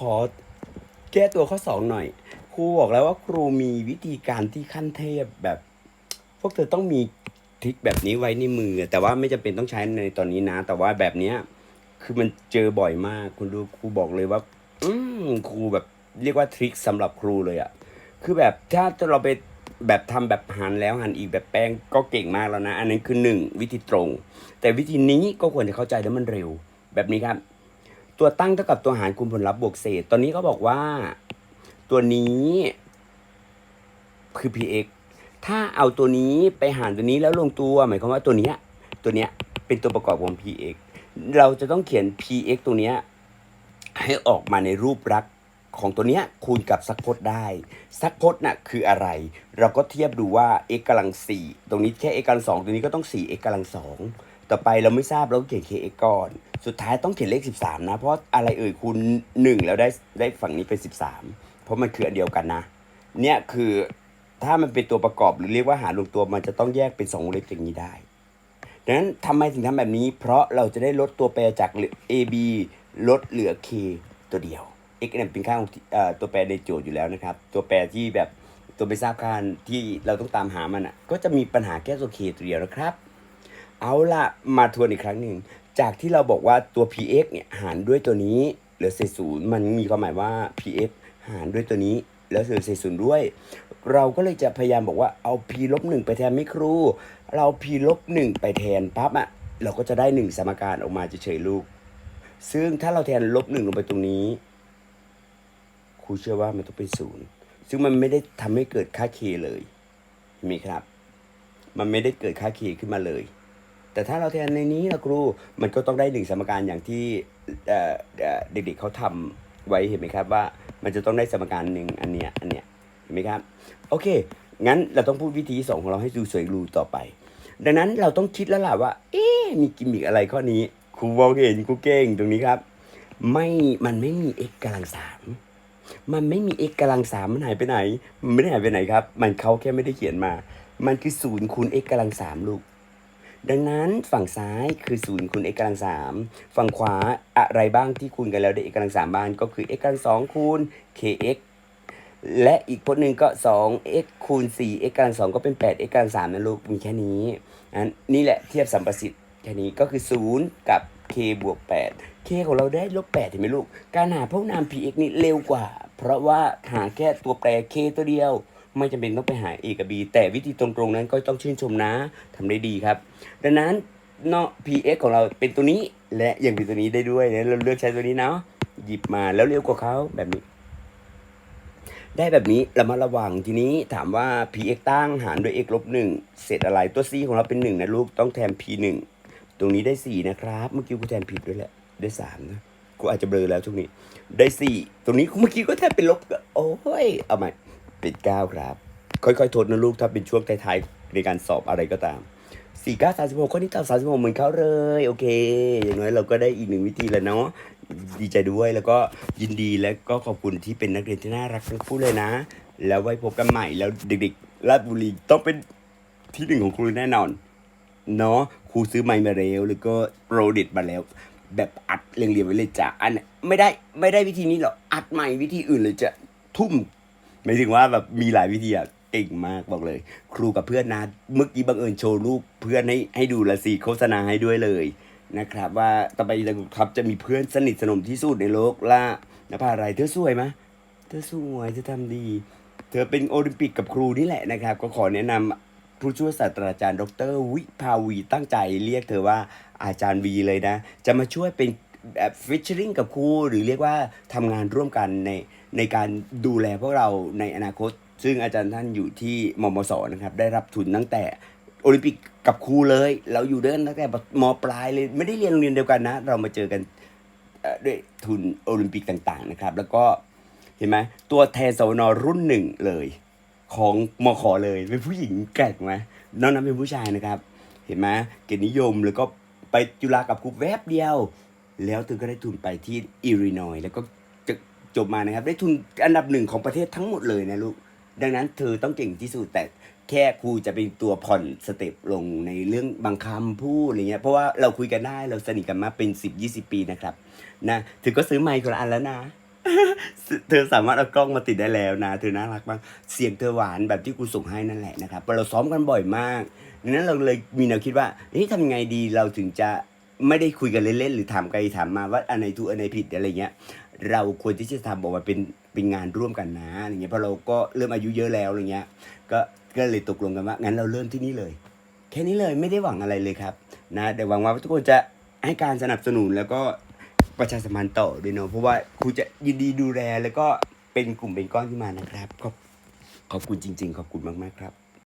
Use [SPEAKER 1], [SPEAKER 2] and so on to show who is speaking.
[SPEAKER 1] ขอแก้ตัวข้อสองหน่อย ครูบอกแล้วว่าครูมีวิธีการที่ขั้นเทพแบบ พวกเธอต้องมีทริคแบบนี้ไว้ในมือ แต่ว่าไม่จำเป็นต้องใช้ในตอนนี้นะ แต่ว่าแบบเนี้ย คือมันเจอบ่อยมากคุณดูครูบอกเลยว่า อืมครูแบบเรียกว่าทริคสำหรับครูเลยอะคือแบบถ้าเราไปแบบทำแบบหันแล้วหันอีกแบบแป้งก็เก่งมากแล้วนะ อันนั้นคือหนึ่งวิธีตรง แต่วิธีนี้ก็ควรจะเข้าใจแล้วมันเร็ว แบบนี้ครับ ตัวตั้งเท่ากับตัวหารคูณผลลัพธ์บวกเศษ ตอนนี้เขาบอกว่าตัวนี้คือ px ถ้าเอาตัวนี้ไปหารตัวนี้แล้วลงตัวหมายความว่าตัวเนี้ยตัวเนี้ยเป็นตัวประกอบของ px เราจะต้องเขียน px ตัวเนี้ยให้ออกมาในรูปลักษณ์ของตัวเนี้ยคูณกับสักพจน์ได้สักพจน์น่ะคืออะไร เราก็เทียบดูว่า x กำลังสี่ตรงนี้แค่ x กำลังสองตัวนี้ก็ต้อง 4x กำลังสอง ต่อไปเราไม่ทราบเราก็เขียน kx ก่อน สุดท้ายต้องเขียนเลข 13 นะ เพราะอะไรเอ่ยคูณ1 แล้วได้ได้ฝั่งนี้เป็น 13 เพราะมันคืออันเดียวกันนะ เนี่ยคือถ้ามันเป็นตัวประกอบหรือเรียกว่าหารรวมตัวมันจะต้องแยกเป็นสองเล็บอย่างนี้ได้ดังนั้นทำไมถึงทำแบบนี้ เพราะเราจะได้ลดตัวแปรจากหลือ a b ลดเหลือ k ตัวเดียว x เนี่ยเป็นค่าของอ่ตัวแปรในโจทย์อยู่แล้วนะครับ ตัวแปรที่แบบตัวไม่ทราบค่าที่เราต้องตามหามันอะ ก็จะมีปัญหาแค่ตัว k ตัวเดียวนะครับ เอาละมาทวนอีกครั้งหนึ่ง จากที่เราบอกว่าตัว px เนี่ยหารด้วยตัวนี้เหลือเศษศูนย์มันมีความหมายว่า px หารด้วยตัวนี้ แล้วเหลือเศษศูนย์ด้วย เราก็เลยจะพยายามบอกว่าเอา p ลบหนึ่งไปแทนไม่ครู เรา p ลบหนึ่งไปแทนปั๊บอะเราก็จะได้หนึ่งสมการออกมาเฉยๆลูก ซึ่งถ้าเราแทนลบหนึ่งลงไปตรงนี้ครูเชื่อว่ามันต้องเป็นศูนย์ซึ่งมันไม่ได้ทำให้เกิดค่า k เลยเห็นไหมครับ มันไม่ได้เกิดค่า k ขึ้นมาเลย แต่ถ้าเราแทนในนี้ละครูมันก็ต้องได้หนึ่งสมการอย่างที่เด็กๆเขาทำไว้เห็นไหมครับว่ามันจะต้องได้สมการหนึ่งอันเนี้ยอันเนี้ยเห็นไหมครับ โอเค งั้นเราต้องพูดวิธีสองของเราให้ดูสวยรูต่อไป ดังนั้นเราต้องคิดแล้วล่ะว่า เอ๊มีกิมมิกอะไรข้อนี้ครูมองเห็นครูเก่งตรงนี้ครับ ไม่มันไม่มี x กำลังสามมันไม่มี x กำลังสามมันหายไปไหน มันไม่ได้หายไปไหนครับ มันเขาแค่ไม่ได้เขียนมา มันคือศูนย์คูณ x กำลังสามลูก ดังนั้นฝั่งซ้ายคือศูนย์คูณ x กำลังสามฝั่งขวาอะไรบ้างที่คูณกันแล้วได้ x กำลังสามบ้างก็คือ x กำลังสองคูณ kx และอีกพจน์หนึ่งก็ 2x คูณ 4x กำลังสองก็เป็น 8x กำลังสามนะลูก มีแค่นี้อันนี่แหละเทียบสัมประสิทธิ์แค่นี้ก็คือ 0 กับ k บวก 8 k ของเราได้ลบ 8 เห็นไหมลูก การหาพวกนาม px นี่เร็วกว่า เพราะว่าหาแค่ตัวแปร k ตัวเดียว ไม่จำเป็นต้องไปหา a กับ b แต่วิธีตรงๆนั้นก็ต้องชื่นชมนะทำได้ดีครับ ดังนั้นเนาะ px ของเราเป็นตัวนี้และยังเป็นตัวนี้ได้ด้วยนะเราเลือกใช้ตัวนี้เนาะหยิบมาแล้วเร็วกว่าเขาแบบนี้ ได้แบบนี้เรามาระวังทีนี้ถามว่า px ตั้งหารด้วย x ลบหนึ่งเศษอะไรตัว c ของเราเป็น1นะลูกต้องแทน p 1ตรงนี้ได้4นะครับ เมื่อกี้กูแทนผิดด้วยแหละได้3นะกูอาจจะเบลอแล้วช่วงนี้ ได้4ตรงนี้เมื่อกี้ก็แทนเป็นลบก็โอ้ยเอาใหม่ เป็น9ครับ ค่อยๆทดนะลูกถ้าเป็นช่วงท้ายๆในการสอบอะไรก็ตามสี่เก้าสามสิบหกข้อนี้ตอบสามสิบหกเหมือนเขาเลย โอเค อย่างน้อยเราก็ได้อีกหนึ่งวิธีแล้วเนาะดีใจด้วยแล้วก็ยินดีและก็ขอบคุณที่เป็นนักเรียนที่น่ารักทั้งคู่เลยนะ แล้วไว้พบกันใหม่แล้วเด็กๆราชบุรีต้องเป็นที่หนึ่งของครูแน่นอนเนาะครูซื้อไมค์มาแล้วแล้วก็โปรดิตมาแล้ว แบบอัดเรียงๆไว้เลยจ้ะอันไม่ได้ไม่ได้วิธีนี้หรอกอัดใหม่วิธีอื่นเลยจะทุ่ม หมายถึงว่าแบบมีหลายวิธีอะเก่งมากบอกเลย ครูกับเพื่อนนะเมื่อกี้บังเอิญโชว์รูปเพื่อนให้ให้ดูละสีโฆษณาให้ด้วยเลยนะครับ ว่าต่อไปจะครับจะมีเพื่อนสนิทสนมที่สุดในโลกล่ะนภาอะไรเธอสวยไหมเธอสวยเธอทำดี เธอเป็นโอลิมปิกกับครูนี่แหละนะครับ ก็ขอแนะนำผู้ช่วยศาสตราจารย์ ดร วิภาวีตั้งใจเรียกเธอว่าอาจารย์วีเลยนะ จะมาช่วยเป็น แบบฟิชเชอริงกับครูหรือเรียกว่าทำงานร่วมกันในในการดูแลพวกเราในอนาคต ซึ่งอาจารย์ท่านอยู่ที่มมสนะครับ ได้รับทุนตั้งแต่โอลิมปิกกับครูเลย เราอยู่ด้วยกันตั้งแต่มปลายเลยไม่ได้เรียนโรงเรียนเดียวกันนะ เรามาเจอกันเอ่อด้วยทุนโอลิมปิกต่างๆนะครับ แล้วก็เห็นไหมตัวแทนสวนรุ่นหนึ่งเลย ของมขอเลยเป็นผู้หญิงแกร่งไหมน้อกนั้นเป็นผู้ชายนะครับ เห็นไหมเกียรตินิยมแล้วก็ไปจุฬากับครูแวบเดียว แล้วเธอก็ได้ทุนไปที่อิลรินอยส์แล้วก็จะจบมานะครับ ได้ทุนอันดับหนึ่งของประเทศทั้งหมดเลยนะลูก ดังนั้นเธอต้องเก่งที่สุดแต่แค่ครูจะเป็นตัวผ่อนสเต็ปลงในเรื่องบางคำพูดอะไรเงี้ยเพราะว่าเราคุยกันได้เราสนิทกันมาเป็น10 20ปีนะครับนะถึงก็ซื้อไมค์คนละอันแล้วนะเธอสามารถเอากล้องมาติดได้แล้วนะ เธอน่ารักมาก เสียงเธอหวานแบบที่กูส่งให้นั่นแหละนะครับเราซ้อมกันบ่อยมากดังนั้นเราเลยมีแนวคิดว่าเฮ้ยทำยังไงดีเราถึงจะ ไม่ได้คุยกันเล่นๆหรือถามไปถามมาว่าอันไหนถูกอันไหนผิดอะไรเงี้ย เราควรที่จะทำบอกว่าเป็นเป็นงานร่วมกันนะอะไรเงี้ยเพราะเราก็เริ่มอายุเยอะแล้วอะไรเงี้ย ก็ก็เลยตกลงกันว่างั้นเราเริ่มที่นี่เลย แค่นี้เลยไม่ได้หวังอะไรเลยครับ นะแต่หวังว่าทุกคนจะให้การสนับสนุนแล้วก็ประชาสัมพันธ์ต่อด้วยเนาะเพราะว่าครูจะยินดีดูแลแล้วก็เป็นกลุ่มเป็นก้อนขึ้นมานะครับขอบขอบคุณจริง ๆ ขอบคุณมากๆครับ